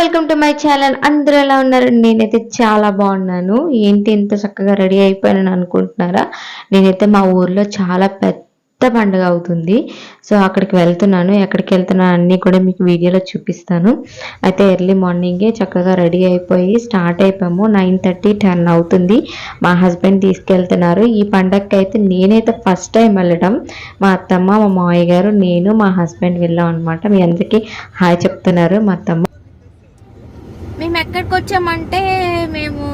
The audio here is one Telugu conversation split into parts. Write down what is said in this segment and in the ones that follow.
Welcome to my channel. అందరూ ఎలా ఉన్నారు? నేనైతే చాలా బాగున్నాను. ఏంటి ఇంత చక్కగా రెడీ అయిపోయానని అనుకుంటున్నారా? నేనైతే మా ఊర్లో చాలా పెద్ద పండుగ అవుతుంది. సో అక్కడికి వెళ్తున్నాను. ఎక్కడికి వెళ్తున్నాను అన్నీ కూడా మీకు వీడియోలో చూపిస్తాను. అయితే ఎర్లీ మార్నింగే చక్కగా రెడీ అయిపోయి స్టార్ట్ అయిపోయాము. నైన్ థర్టీ టెన్ అవుతుంది. మా హస్బెండ్ తీసుకెళ్తున్నారు. ఈ పండగకి అయితే నేనైతే ఫస్ట్ టైం వెళ్ళడం. మా అత్తమ్మ మా మావయ్య గారు నేను మా హస్బెండ్ వెళ్ళాం అనమాట మీ అందరికీ హాయ్ చెప్తున్నారు మా అత్తమ్మ. మేము ఎక్కడికి వచ్చామంటే మేము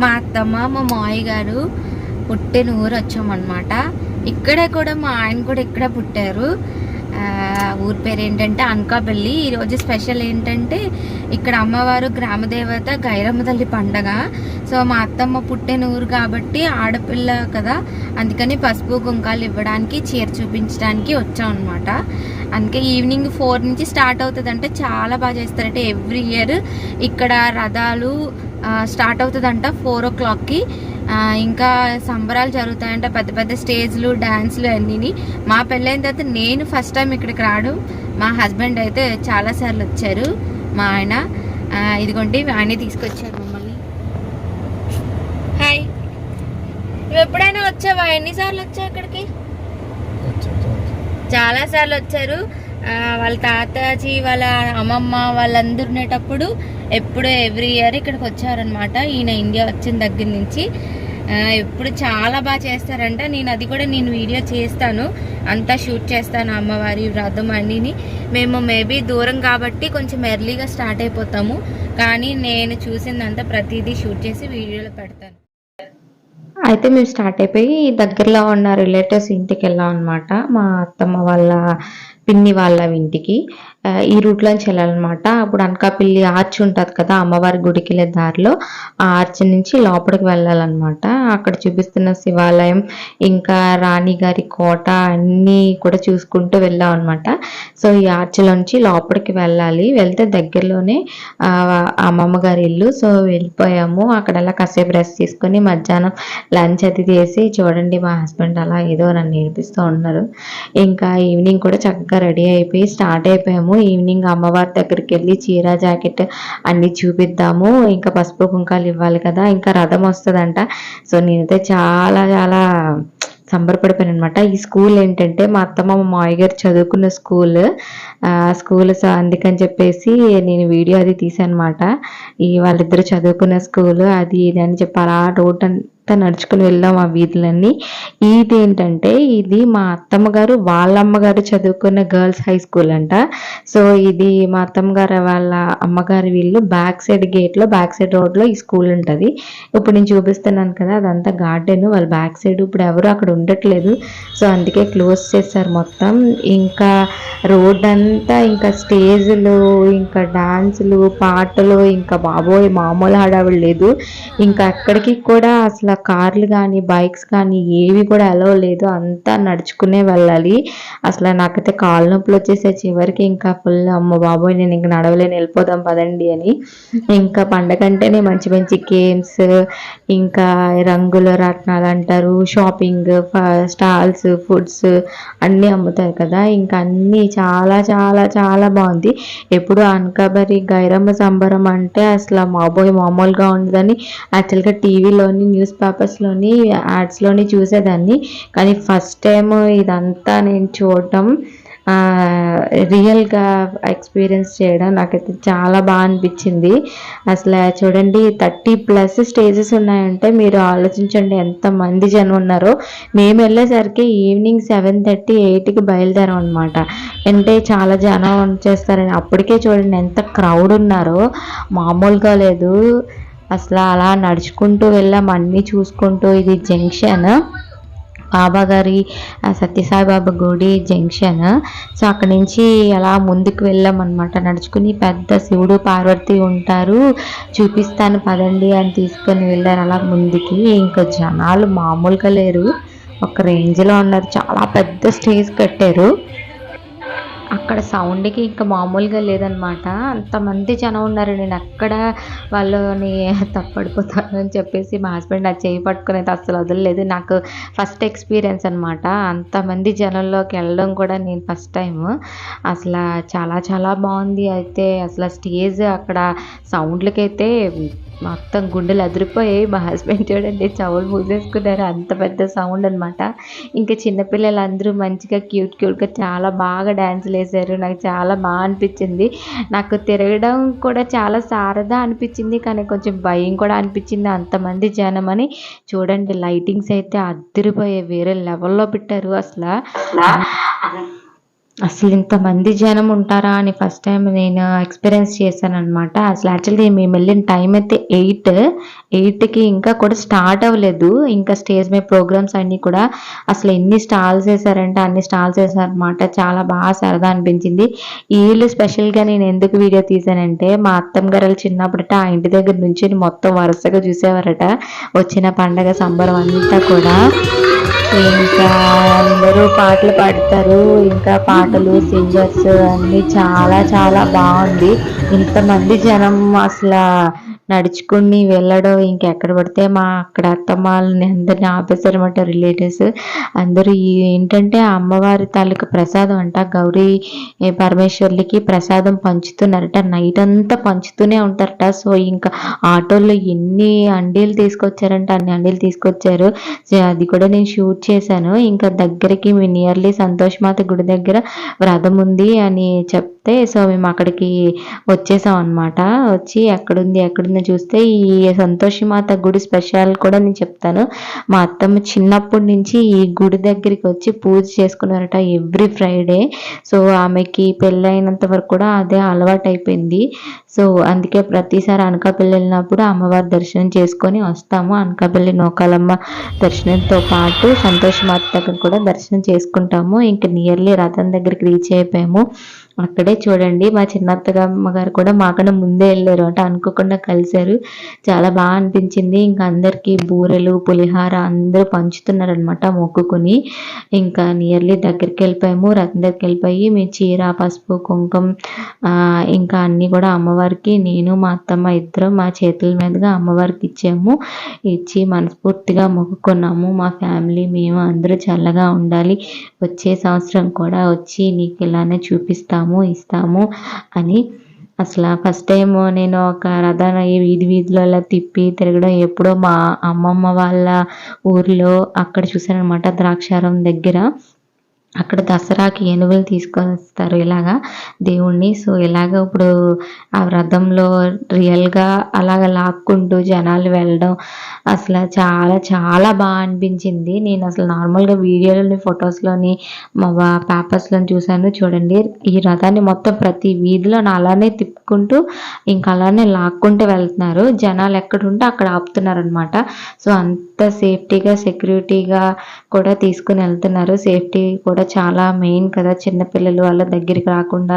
మా అత్తమ్మ మా మావయ్య గారు పుట్టిన ఊరు వచ్చామన్నమాట. ఇక్కడే కూడా మా ఆయన కూడా ఇక్కడే పుట్టారు. ఊరి పేరు ఏంటంటే అనకాపల్లి ఈరోజు స్పెషల్ ఏంటంటే ఇక్కడ అమ్మవారు గ్రామదేవత గైరమ్మ తల్లి పండగ. సో మా అత్తమ్మ పుట్టిన ఊరు కాబట్టి ఆడపిల్ల కదా. అందుకని పసుపు కుంకాలు ఇవ్వడానికి చీర చూపించడానికి వచ్చాం అనమాట అందుకే ఈవినింగ్ ఫోర్ నుంచి స్టార్ట్ అవుతుంది అంటే చాలా బాగా చేస్తారంటే ఎవ్రీ ఇయర్. ఇక్కడ రథాలు స్టార్ట్ అవుతుందంట ఫోర్ ఓ క్లాక్కి. ఇంకా సంబరాలు జరుగుతాయంటే పెద్ద పెద్ద స్టేజ్లు డ్యాన్స్లు అన్నీ మా పెళ్ళైన తర్వాత నేను ఫస్ట్ టైం ఇక్కడికి రావడం. మా హస్బెండ్ అయితే చాలాసార్లు వచ్చారు మా ఆయన. ఇదిగోండి ఆయనే తీసుకొచ్చారు మమ్మల్ని. హాయ్. నువ్వు ఎప్పుడైనా వచ్చావా? ఎన్నిసార్లు వచ్చావు ఇక్కడికి? చాలా సార్లు వచ్చారు. వాళ్ళ తాతాజీ వాళ్ళ అమ్మమ్మ వాళ్ళందరూ ఉండేటప్పుడు ఎప్పుడు ఎవ్రీ ఇయర్ ఇక్కడికి వచ్చారనమాట ఈయన ఇండియా వచ్చిన దగ్గర నుంచి. ఎప్పుడు చాలా బాగా చేస్తారంట. నేను అది కూడా నేను వీడియో చేస్తాను. అంతా షూట్ చేస్తాను అమ్మవారి వ్రతం అన్నిని మేము మేబీ దూరం కాబట్టి కొంచెం ఎర్లీగా స్టార్ట్ అయిపోతాము. కానీ నేను చూసిందంతా ప్రతిదీ షూట్ చేసి వీడియోలో పెడతాను. అయితే మేము స్టార్ట్ అయిపోయి దగ్గరలో ఉన్న రిలేటివ్స్ ఇంటికి వెళ్ళాం అనమాట మా అత్తమ్మ వాళ్ళ పిన్ని వాళ్ళ ఇంటికి. ఈ రూట్లోంచి వెళ్ళాలన్నమాట. అప్పుడు అనకాపల్లి ఆర్చ్ ఉంటుంది కదా అమ్మవారి గుడికి వెళ్ళే దారిలో ఆ ఆర్చ్ నుంచి లోపలికి వెళ్ళాలన్నమాట. అక్కడ చూపిస్తున్న శివాలయం ఇంకా రాణి గారి కోట అన్నీ కూడా చూసుకుంటూ వెళ్ళాం అనమాట సో ఈ ఆర్చ్లోంచి లోపలికి వెళ్ళాలి. వెళ్తే దగ్గరలోనే అమ్మమ్మ గారి ఇల్లు. సో వెళ్ళిపోయాము. అక్కడ అలా కాసేపు రెస్ట్ తీసుకొని మధ్యాహ్నం లంచ్ అది చేసి చూడండి మా హస్బెండ్ అలా ఏదో నన్ను నేర్పిస్తూ ఉన్నారు. ఇంకా ఈవినింగ్ కూడా చక్కగా రెడీ అయిపోయి స్టార్ట్ అయిపోయాము. ఈవినింగ్ అమ్మవారి దగ్గరికి వెళ్ళి చీర జాకెట్ అన్ని చూపిద్దాము. ఇంకా పసుపు కుంకాలు ఇవ్వాలి కదా ఇంకా రథం వస్తుందంట. సో నేనైతే చాలా చాలా సంబరపడిపోయాను అనమాట ఈ స్కూల్ ఏంటంటే మా అత్తమ్మ మా మావయ్య గారు చదువుకున్న స్కూల్. స్కూల్ అందుకని చెప్పేసి నేను వీడియో అది తీసాను అనమాట ఈ వాళ్ళిద్దరు చదువుకున్న స్కూల్ అది ఇది అని చెప్పి అలా రోడ్ అంతా నడుచుకుని వెళ్ళాం ఆ వీధులన్నీ. ఇది ఏంటంటే ఇది మా అత్తమ్మ గారు వాళ్ళ అమ్మగారు చదువుకున్న గర్ల్స్ హై స్కూల్ అంట. సో ఇది మా అత్తమ్మ గారు వాళ్ళ అమ్మగారి వీళ్ళు బ్యాక్ సైడ్ గేట్లో బ్యాక్ సైడ్ రోడ్లో ఈ స్కూల్ ఉంటుంది. ఇప్పుడు నేను చూపిస్తున్నాను కదా అదంతా గార్డెన్. వాళ్ళ బ్యాక్ సైడ్ ఇప్పుడు ఎవరు అక్కడ ఉండట్లేదు. సో అందుకే క్లోజ్ చేశారు మొత్తం. ఇంకా రోడ్ అంతా ఇంకా స్టేజ్లు ఇంకా డాన్సులు పాటలు ఇంకా బాబోయ్ మామూలు హడావిడి లేదు. ఇంకా అక్కడికి కూడా అసలు కార్లు కానీ బైక్స్ కానీ ఏవి కూడా అలవ్ లేదు. అంతా నడుచుకునే వెళ్ళాలి. అసలు నాకైతే కాళ్ళ నొప్పులు వచ్చేసే చివరికి ఇంకా ఫుల్ అమ్మ బాబోయ్ నేను ఇంకా నడవలేని. వెళ్ళిపోదాం పదండి అని. ఇంకా పండగ అంటేనే మంచి మంచి గేమ్స్ ఇంకా రంగుల రత్నాలు అంటారు. షాపింగ్ స్టాల్స్ ఫుడ్స్ అన్నీ అమ్ముతారు కదా. ఇంకా అన్నీ చాలా చాలా చాలా బాగుంది. ఎప్పుడు అనకాబరి గైరమ్మ సంబరం అంటే అసలు మాబోయ్ మామూలుగా ఉండదని యాక్చువల్గా టీవీలోని న్యూస్ పేపర్స్లోని యాడ్స్లోని చూసేదాన్ని. కానీ ఫస్ట్ టైం ఇదంతా నేను చూడటం రియల్గా ఎక్స్పీరియన్స్ చేయడం నాకైతే చాలా బాగా అనిపించింది. అసలు చూడండి థర్టీ ప్లస్ స్టేజెస్ ఉన్నాయంటే మీరు ఆలోచించండి ఎంత మంది జనం ఉన్నారో. మేము వెళ్ళేసరికి ఈవినింగ్ సెవెన్ థర్టీ ఎయిట్కి బయలుదేరాం అనమాట అంటే చాలా జనం చేస్తారని. అప్పటికే చూడండి ఎంత క్రౌడ్ ఉన్నారో. మామూలుగా లేదు. అసలు అలా నడుచుకుంటూ వెళ్ళాం. అన్నీ చూసుకుంటూ ఇది జంక్షన్. బాబాగారి సత్యసాయిబాబా సత్యసాయి బాబా గుడి జంక్షన్. సో అక్కడ నుంచి అలా ముందుకు వెళ్ళాం అనమాట నడుచుకుని పెద్ద శివుడు పార్వతి ఉంటారు. చూపిస్తాను పదండి అని తీసుకొని వెళ్ళారు. అలా ముందుకి ఇంకా జనాలు మామూలుగా లేరు. ఒక రేంజ్లో ఉన్నారు. చాలా పెద్ద స్టేజ్ కట్టారు. అక్కడ సౌండ్‌కి ఇంకా మామూలుగా లేదనమాట. అంతమంది జనం ఉన్నారు. నేను అక్కడ వాళ్ళని తప్పడిపోతాను అని చెప్పేసి మా హస్బెండ్ ఆ చేయి పట్టుకునేది అయితే అస్సలు వదలలేదు. నాకు ఫస్ట్ ఎక్స్‌పీరియన్స్ అనమాట. అంతమంది జనంలోకి వెళ్ళడం కూడా నేను ఫస్ట్ టైం అసలు చాలా చాలా బాగుంది అయితే అసల స్టేజ్ అక్కడ సౌండ్‌లకైతే మొత్తం గుండెలు అదిరిపోయాయి. మా హస్బెండ్ చూడండి చెవులు మూసేసుకున్నారు. అంత పెద్ద సౌండ్ అనమాట. ఇంకా చిన్న పిల్లలందరూ మంచిగా క్యూట్ క్యూట్‌గా చాలా బాగా డాన్సులేశారు. నాకు చాలా బా అనిపిచ్చింది. నాకు తిరగడం కూడా చాలా సరదా అనిపిచ్చింది. కానీ కొంచెం భయం కూడా అనిపిచ్చింది. అంతమంది జనమని. చూడండి లైటింగ్స్ అయితే అద్దిరిపోయాయి. వేరే లెవెల్‌లో పెట్టారు అసల. అసలు ఇంతమంది జనం ఉంటారా అని ఫస్ట్ టైం నేను ఎక్స్‌పీరియన్స్ చేశాననమాట. అసలు యాక్చువల్లీ మేము వెళ్ళిన టైం అయితే 8. 8కి ఇంకా కూడా స్టార్ట్ అవ్వలేదు. ఇంకా స్టేజ్ మీద ప్రోగ్రామ్స్ అన్నీ కూడా అసలు ఎన్ని స్టాల్స్ వేసారంటే అన్ని స్టాల్స్ వేసారనమాట చాలా బాగా సరదా అనిపించింది. వీళ్ళు స్పెషల్‌గా నేను ఎందుకు వీడియో తీశానంటే మా అత్తమ్మ గారు చిన్నప్పుడట ఆ ఇంటి దగ్గర నుంచి మొత్తం వరుసగా చూసేవారట. వచ్చిన పండగ సంబరం అంతా కూడా. ఇంకా అందరూ పాటలు పాడతారు. ఇంకా పాటలు, సింగర్స్ అన్నీ చాలా చాలా బాగుంది ఇంతమంది జనం అసలు నడుచుకుని వెళ్ళడం ఇంకెక్కడ పడితే మా అక్కడ అత్తమ్మ వాళ్ళని అందరిని ఆపేశారన్నమాట రిలేటివ్స్. అందరూ ఏంటంటే అమ్మవారి తాలూకా ప్రసాదం అంట. గౌరీ పరమేశ్వర్లకి ప్రసాదం పంచుతున్నారట. నైట్ అంతా పంచుతూనే ఉంటారట. సో, ఇంకా ఆటోలో ఎన్ని అండీలు తీసుకొచ్చారంటే అన్ని అండీలు తీసుకొచ్చారు. సో, అది కూడా నేను షూట్ చేశాను. ఇంకా దగ్గరికి మీ నియర్లీ సంతోషమాత గుడి దగ్గర వ్రతం ఉంది అని చెప్తే సో, మేము అక్కడికి వచ్చేసాం అనమాట. వచ్చి ఎక్కడుంది ఎక్కడుంది ఎక్కడుందని చూస్తే ఈ సంతోషిమాత గుడి స్పెషల్ కూడా నేను చెప్తాను. మా అత్తమ్మ చిన్నప్పటి నుంచి ఈ గుడి దగ్గరికి వచ్చి పూజ చేసుకున్నారట ఎవ్రీ ఫ్రైడే. సో, ఆమెకి పెళ్ళైనంత వరకు కూడా అదే అలవాటయిపోయింది. సో, అందుకే ప్రతిసారి అనకాపల్లి వెళ్ళినప్పుడు అమ్మవారి దర్శనం చేసుకొని వస్తాము. అనకాపల్లి నూకాలమ్మ దర్శనంతో పాటు సంతోషమాత దగ్గర కూడా దర్శనం చేసుకుంటాము. ఇంక నియర్లీ రథం దగ్గరికి రీచ్ అయిపోయాము. అక్కడే చూడండి మా చిన్నత్తగా గారు కూడా మాకన్నా ముందే వెళ్ళారు అంటే అనుకోకుండా కలిశారు చాలా బాగా అనిపించింది. ఇంకా అందరికీ బూరెలు, పులిహార అందరూ పంచుతున్నారనమాట మొక్కుకొని. ఇంకా నియర్లీ దగ్గరికి వెళ్ళిపోయాము రథం దగ్గరికెళ్ళిపోయి మేము చీర, పసుపు, కుంకుమ ఇంకా అన్నీ కూడా అమ్మవారికి నేను, మా అత్తమ్మ ఇద్దరం మా చేతుల మీదుగా అమ్మవారికి ఇచ్చాము. ఇచ్చి మనస్ఫూర్తిగా మొక్కుకున్నాము. మా ఫ్యామిలీ మేము అందరూ చల్లగా ఉండాలి. వచ్చే సంవత్సరం కూడా వచ్చి నీకు ఇలానే చూపిస్తాము, ఇస్తాము అని. అసల ఫస్ట్ టైం నేను ఒక రథాన్ని వీధి వీధిలో తిప్పి తిరగడం ఎప్పుడో మా అమ్మమ్మ వాళ్ళ ఊర్లో అక్కడ చూశాననమాట ద్రాక్షారం దగ్గర. అక్కడ దసరాకి ఏనుగులు తీసుకొని వస్తారు ఇలాగా దేవుణ్ణి సో, ఇలాగ ఇప్పుడు ఆ రథంలో రియల్‌గా అలాగ లాక్కుంటూ జనాలు వెళ్ళడం అసలు చాలా చాలా బాగా అనిపించింది. నేను అసలు నార్మల్‌గా వీడియోలోని, ఫొటోస్లోని మా పేపర్స్‌లోని చూశాను. చూడండి ఈ రథాన్ని మొత్తం ప్రతి వీధిలోని అలానే తిప్పుకుంటూ ఇంకా అలానే లాక్కుంటూ వెళ్తున్నారు. జనాలు ఎక్కడుంటే అక్కడ ఆపుతున్నారనమాట. సో, అంత సేఫ్టీగా, సెక్యూరిటీగా కూడా తీసుకుని వెళ్తున్నారు సేఫ్టీ కూడా చాలా మెయిన్ కదా! చిన్నపిల్లలు వాళ్ళ దగ్గరికి రాకుండా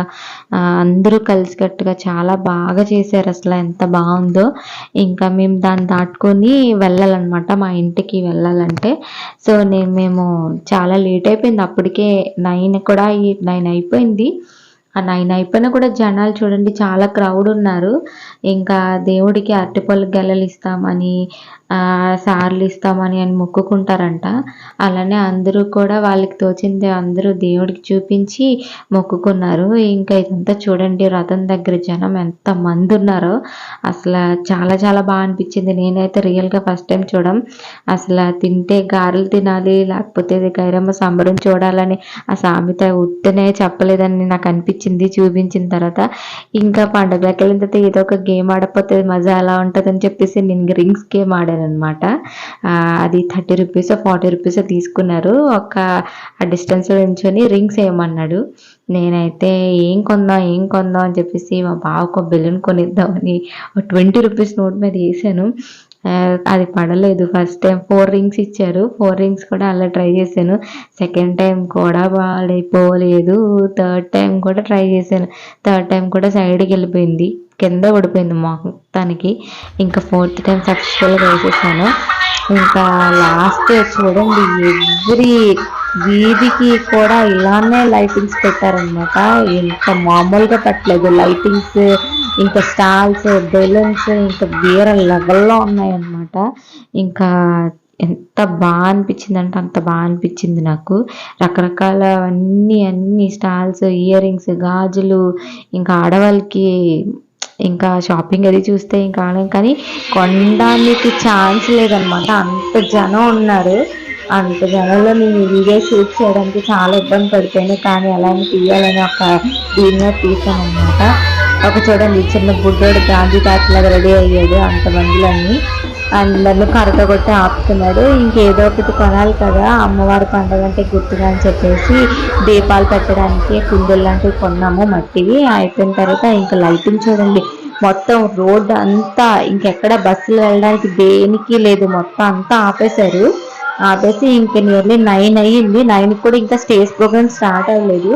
అందరూ కలిసికట్టుగా చాలా బాగా చేశారు అసలు ఎంత బాగుందో ఇంకా మేము దాన్ని దాటుకొని వెళ్ళాలన్నమాట మా ఇంటికి వెళ్ళాలంటే. సో, నేను మేము చాలా లేట్ అయిపోయింది అప్పటికే నైన్ కూడా నైన్ అయిపోయింది. ఆ నైన్ అయిపోయినా కూడా జనాలు చూడండి చాలా క్రౌడ్ ఉన్నారు. ఇంకా దేవుడికి అరటిపళ్ళు గెలలు ఇస్తామని సార్లు ఇస్తామని అని మొక్కుకుంటారంట. అలానే అందరూ కూడా వాళ్ళకి తోచింది అందరూ దేవుడికి చూపించి మొక్కుకున్నారు. ఇంకా ఇదంతా చూడండి రథం దగ్గర జనం ఎంత మందు ఉన్నారో అసలు చాలా చాలా బాగా అనిపించింది. నేనైతే రియల్‌గా ఫస్ట్ టైం చూడడం. అసలు తింటే గారెలు తినాలి లేకపోతే గైరమ్మ సంబరం చూడాలని ఆ సామెత ఉత్తినే చెప్పలేదని నాకు అనిపించింది చూపించిన తర్వాత. ఇంకా పండగలకెళ్ళిన తర్వాత ఏదో ఒక గేమ్ ఆడకపోతే మజా ఎలా ఉంటుందని చెప్పేసి నేను రింగ్స్ గేమ్ ఆడాను అనమాట అది థర్టీ రూపీస్ ఫార్టీ రూపీస్ తీసుకున్నారు. ఒక డిస్టెన్స్ డిస్టెన్స్‌లో రింగ్స్ వేయమన్నాడు నేనైతే ఏం కొందాం, ఏం కొందాం అని చెప్పేసి మా బావకు ఒక బెలూన్ కొనిద్దామని ఒక 20 రూపీస్ నోట్ మీద వేసాను అది పడలేదు ఫస్ట్ టైం ఫోర్ రింగ్స్ ఇచ్చారు. ఫోర్ రింగ్స్ కూడా అలా ట్రై చేశాను. సెకండ్ టైం కూడా బాగాలేపోలేదు థర్డ్ టైం కూడా ట్రై చేశాను. థర్డ్ టైం కూడా సైడ్కి వెళ్ళిపోయింది కింద పడిపోయింది మొత్తానికి. ఇంకా ఫోర్త్ టైం సక్సెస్‌ఫుల్‌గా వేసేసాను. ఇంకా లాస్ట్ చూడండి ఎవ్రీ వీధికి కూడా ఇలానే లైటింగ్స్ పెట్టారనమాట ఇంకా మామూలుగా పెట్టలేదు. లైటింగ్స్ ఇంకా స్టాల్స్ బెలూన్స్ ఇంకా వేరే లెవెల్లో ఉన్నాయన్నమాట. ఇంకా ఎంత బాగా అనిపించింది అంటే అంత బాగా అనిపించింది నాకు. రకరకాల అన్ని అన్ని స్టాల్స్ ఇయర్ రింగ్స్ గాజులు ఇంకా ఆడవాళ్ళకి ఇంకా షాపింగ్ అది చూస్తే ఇంకా కానీ కొనడానికి ఛాన్స్ లేదనమాట అంత జనం ఉన్నారు. అంత జనంలో నేను వీడియో షూట్ చేయడానికి చాలా ఇబ్బంది పడిపోయాను. కానీ అలానే తీయాలని ఒక దీనిలో తీసాను అనమాట ఒక చూడండి చిన్న బుడ్డోడు గాంధీ తాతలాగా రెడీ అయ్యాడు అంతమందిలోని అందరిని కొట్టి ఆపుతున్నాడు. ఇంకేదో ఒకటి కొనాలి కదా అమ్మవారి పండుగ అంటే గుర్తుగా అని చెప్పేసి దీపాలు పెట్టడానికి కుందులు లాంటివి కొన్నాము మట్టివి. అయిపోయిన తర్వాత ఇంకా లైటింగ్ చూడండి. మొత్తం రోడ్ అంతా ఇంకెక్కడ బస్సులు వెళ్ళడానికి దేనికి లేదు. మొత్తం అంతా ఆపేశారు. ఆపేసి ఇంకా నియర్లీ నైన్ అయ్యింది. నైన్ కూడా ఇంకా స్టేజ్ ప్రోగ్రామ్ స్టార్ట్ అవ్వలేదు.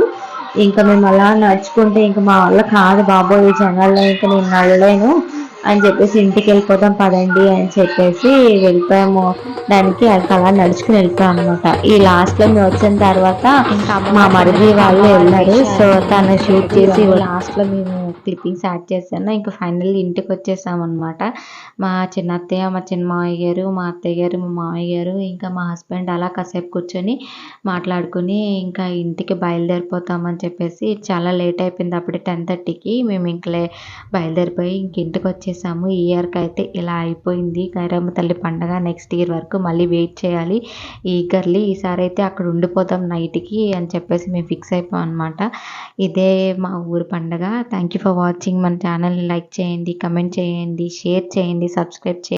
ఇంకా మేము అలా నడుచుకుంటే ఇంకా మా వల్ల కాదు బాబోయ్ జనాల్లో ఇంకా నేను నడలేను. అని చెప్పేసి ఇంటికి వెళ్ళిపోదాం పదండి అని చెప్పేసి వెళ్ళిపోయాము దానికి అలా నడుచుకుని వెళ్ళిపోయాం అనమాట ఈ లాస్ట్లో మేము వచ్చిన తర్వాత మా మరిది వాళ్ళు వెళ్ళారు. సో తను షూట్ చేసి లాస్ట్లో మేము క్లిప్పింగ్స్ యాడ్ చేశాను. ఇంకా ఫైనల్ ఇంటికి వచ్చేసాం అనమాట మా చిన్న అత్తయ్య మా చిన్న మామయ్య గారు మా అత్తయ్య గారు మా మామయ్య గారు ఇంకా మా హస్బెండ్ అలా కాసేపు కూర్చొని మాట్లాడుకుని ఇంకా ఇంటికి బయలుదేరిపోతామని చెప్పేసి చాలా లేట్ అయిపోయింది. అప్పుడే టెన్ థర్టీకి మేము ఇంకలే బయలుదేరిపోయి ఇంక ఇంటికి చేసేసాము ఈ ఇయర్కి అయితే ఇలా అయిపోయింది. కైరమ్మ తల్లి పండగ నెక్స్ట్ ఇయర్ వరకు మళ్ళీ వెయిట్ చేయాలి. ఈగర్లీ ఈసారి అయితే అక్కడ ఉండిపోతాం నైట్కి అని చెప్పేసి మేము ఫిక్స్ అయిపోయాం అనమాట ఇదే మా ఊరు పండగ. థ్యాంక్ యూ ఫర్ వాచింగ్ మన ఛానల్ని లైక్ చేయండి కమెంట్ చేయండి షేర్ చేయండి సబ్స్క్రైబ్ చేయండి.